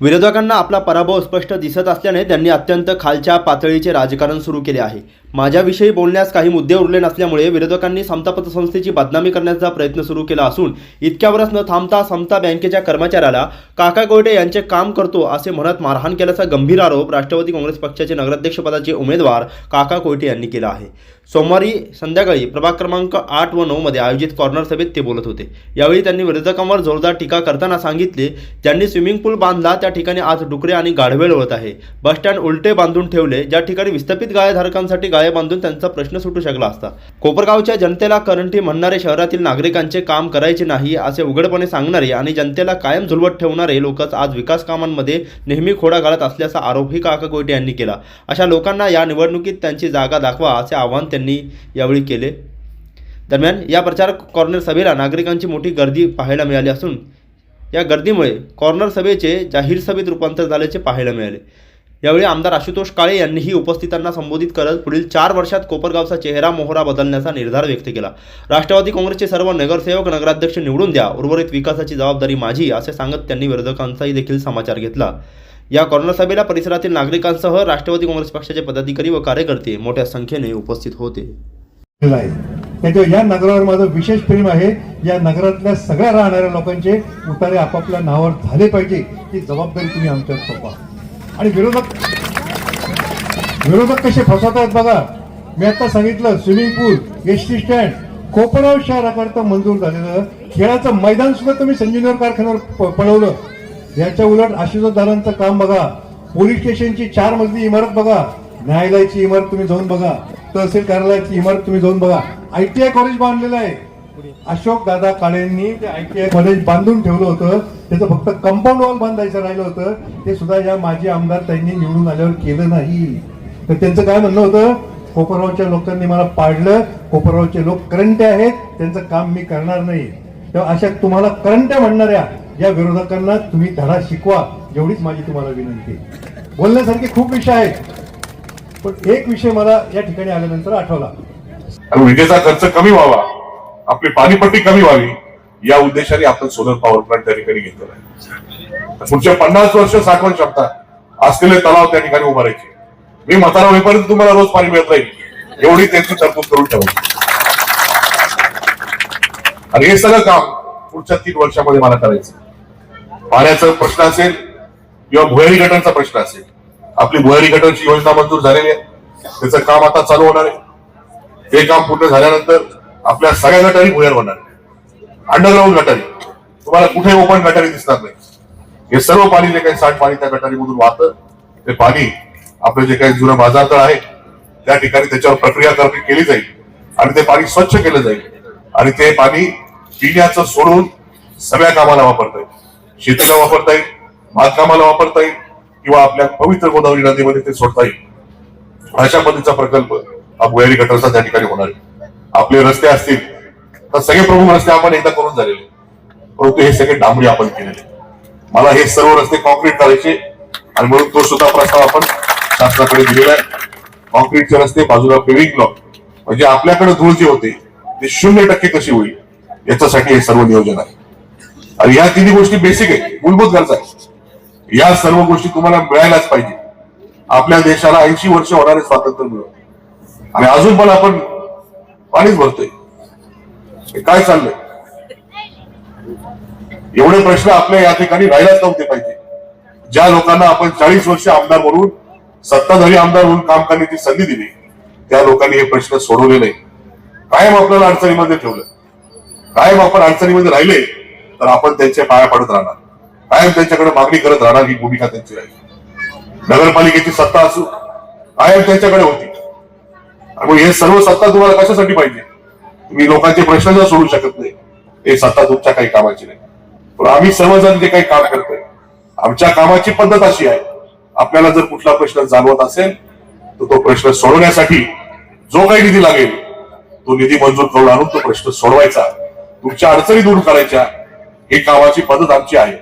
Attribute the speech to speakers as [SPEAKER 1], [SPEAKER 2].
[SPEAKER 1] विरोधकांना आपला पराभव स्पष्ट दिसत असल्याने त्यांनी अत्यंत खालच्या पातळीचे राजकारण सुरू केले आहे. माझ्याविषयी बोलण्यास काही मुद्दे उरले नसल्यामुळे विरोधकांनी समता पतसंस्थेची बदनामी करण्याचा प्रयत्न सुरू केला असून इतक्यावरच न थांबता समता बँकेच्या कर्मचाऱ्याला काका गोयटे यांचे काम करतो असे म्हणत मारहाण केल्याचा गंभीर आरोप राष्ट्रवादी काँग्रेस पक्षाचे नगराध्यक्षपदाचे उमेदवार काका कोयटे यांनी केला आहे. सोमवारी संध्याकाळी प्रभाग क्रमांक आठ व नऊमध्ये आयोजित कॉर्नर सभेत ते बोलत होते. यावेळी त्यांनी विरोधकांवर जोरदार टीका करताना सांगितले ज्यांनी स्विमिंग पूल बांधला त्या ठिकाणी आज डुकरे आणि गाढवे लोळत आहे. बस स्टँड उलटे बांधून ठेवले. ज्या ठिकाणी विस्थापित गायधारकांसाठी गाळे बांधून त्यांचा प्रश्न सुटू शकला असता. कोपरगावच्या जनतेला करंटी म्हणणारे शहरातील नागरिकांचे काम करायचे नाही असे उघडपणे सांगणारे आणि जनतेला कायम झुलवत ठेवणारे लोकच आज विकास कामांमध्ये नेहमी खोडा घालत असल्याचा आरोपही काका कोयटे यांनी केला. अशा लोकांना या निवडणुकीत त्यांची जागा दाखवा असे आवाहन त्यांनी यावेळी केले. दरम्यान या प्रचार कॉर्नर सभेला नागरिकांची मोठी गर्दी पाहायला मिळाली असून या गर्दीमुळे कॉर्नर सभेचे जाहीर सभेत रूपांतर झाल्याचे पाहायला मिळाले. यावेळी आमदार आशुतोष काळे यांनीही उपस्थितांना संबोधित करत पुढील चार वर्षात कोपरगावचा चेहरा मोहरा बदलण्याचा निर्धार व्यक्त केला. राष्ट्रवादी काँग्रेसचे सर्व नगरसेवक नगराध्यक्ष निवडून द्या उर्वरित विकासाची जबाबदारी माझी असे सांगत त्यांनी विरोधकांचाही देखील समाचार घेतला. या कॉर्नर सभेला परिसरातील नागरिकांसह राष्ट्रवादी काँग्रेस पक्षाचे पदाधिकारी व कार्यकर्ते मोठ्या संख्येने उपस्थित होते.
[SPEAKER 2] त्याच्यावर या नगरावर माझं विशेष प्रेम आहे. या नगरातल्या सगळ्या राहणाऱ्या लोकांचे उतारे आपापल्या नावावर झाले पाहिजे ही जबाबदारी तुम्ही आमच्यात सोपा आणि विरोधक विरोधक कसे फसवत आहेत बघा. मी आता सांगितलं swimming pool S T stand Kopargaon शहराकरता मंजूर झालेलं खेळाचं मैदान सुद्धा तुम्ही संजीवनगर कारखान्यावर प- पळवलं. याच्या उलट आशिषदारांचं काम बघा. पोलीस स्टेशनची चार मजली इमारत बघा. न्यायालयाची इमारत तुम्ही जाऊन बघा. तहसील कार्यालयाची इमारत तुम्ही जाऊन बघा. आयटीआय कॉलेज बांधलेलं आहे. अशोक दादा काळेंनी ते आयटीआय कॉलेज बांधून ठेवलं होतं. त्याचं फक्त कंपाऊंड वॉल बांधायचं राहिलं होतं. ते सुद्धा या माजी आमदार त्यांनी निवडून आल्यावर केलं नाही. तर त्यांचं काय म्हणणं होतं? कोपरगावच्या लोकांनी मला पाडलं. कोपरगावचे लोक करंटे आहेत. त्यांचं काम मी करणार नाही. तेव्हा अशा तुम्हाला करंट्या म्हणणाऱ्या या विरोधकांना तुम्ही धडा शिकवा. एवढीच माझी तुम्हाला विनंती. बोलण्यासारखे खूप विषय आहेत. पण एक विषय मला या ठिकाणी आल्यानंतर आठवला.
[SPEAKER 3] आणि विजेचा खर्च कमी व्हावा आपली पाणीपट्टी कमी व्हावी या उद्देशाने आपण सोलर पॉवर प्लांट त्या ठिकाणी घेतलेला आहे. पुढच्या पन्नास वर्ष साठवण क्षमता असलेले तलाव त्या ठिकाणी उभारायचे मी म्हातारा होईपर्यंत तुम्हाला रोज पाणी मिळत राहील. एवढी त्यांची तरतूद करून ठेवली. आणि हे सगळं काम पुढच्या तीन वर्षामध्ये मला करायचं पाण्याचा प्रश्न असेल किंवा भुयारी गटांचा प्रश्न असेल आपली भुयारी गटांची योजना मंजूर झालेली आहे. त्याचं काम आता चालू होणार आहे. हे काम पूर्ण झाल्यानंतर आपल्या सगळ्या गटारी भुयार होणार अंडरग्राऊंड गटारी तुम्हाला कुठे ओपन गटारी दिसणार नाही. हे सर्व पाणी जे काही सांड पाणी त्या गटारीमधून वाहतं ते पाणी आपलं जे काही जुनं बाजारतळ आहे त्या ठिकाणी त्याच्यावर प्रक्रिया करणे केली जाईल. आणि ते पाणी स्वच्छ केलं जाईल. आणि ते पाणी पिण्याचं सोडून सगळ्या कामाला वापरता येईल. शेतीला वापरता येईल बांधकामाला वापरता येईल. किंवा आपल्या पवित्र गोदावरी नदीमध्ये ते सोडता येईल. अशा पद्धतीचा प्रकल्प हा भुयारी गटारचा त्या ठिकाणी होणार आहे. आपले रस्ते असतील तर सगळे प्रमुख रस्ते आपण एकदा करून झालेले परंतु हे सगळे डांबरी आपण केलेले मला हे सर्व रस्ते कॉन्क्रीट करायचे आणि म्हणून तो सुद्धा प्रस्ताव आपण शासनाकडे दिलेला आहे. कॉन्क्रीटचे रस्ते बाजूला पेविंग ब्लॉक म्हणजे आपल्याकडे धूळ जे होते ते शून्य टक्के कशी होईल? याच्यासाठी हे सर्व नियोजन आहे. आणि या तिन्ही गोष्टी बेसिक आहे मूलभूत गरजा आहे या सर्व गोष्टी तुम्हाला मिळायलाच पाहिजे. आपल्या देशाला ऐंशी वर्ष होणारे स्वातंत्र्य मिळव आणि अजून पण आपण पाणीच भरतोय. काय चाललंय? एवढे प्रश्न आपल्या या ठिकाणी राहिलाच नव्हते पाहिजे. ज्या लोकांना आपण चाळीस वर्ष आमदार म्हणून सत्ताधारी आमदार म्हणून काम करण्याची संधी दिली त्या लोकांनी हे प्रश्न सोडवले नाही. कायम आपल्याला अडचणीमध्ये ठेवलं. कायम आपण अडचणीमध्ये राहिले तर आपण त्यांच्या पाया पडत राहणार. कायम त्यांच्याकडे मागणी करत राहणार ही भूमिका त्यांची राहील. नगरपालिकेची सत्ता असू कायम त्यांच्याकडे होती. मग हे सर्व सत्ता तुम्हाला कशासाठी पाहिजे? तुम्ही लोकांचे प्रश्न जर सोडू शकत नाही. हे सत्ता तुमच्या काही कामाची नाही. पण आम्ही सर्वजण जे काही काम करतोय आमच्या कामाची पद्धत अशी आहे. आपल्याला जर कुठला प्रश्न जाणवत असेल तर तो प्रश्न सोडवण्यासाठी जो काही निधी लागेल तो निधी मंजूर करून आणून तो प्रश्न सोडवायचा. तुमच्या अडचणी दूर करायच्या. ही कामाची पद्धत आमची आहे.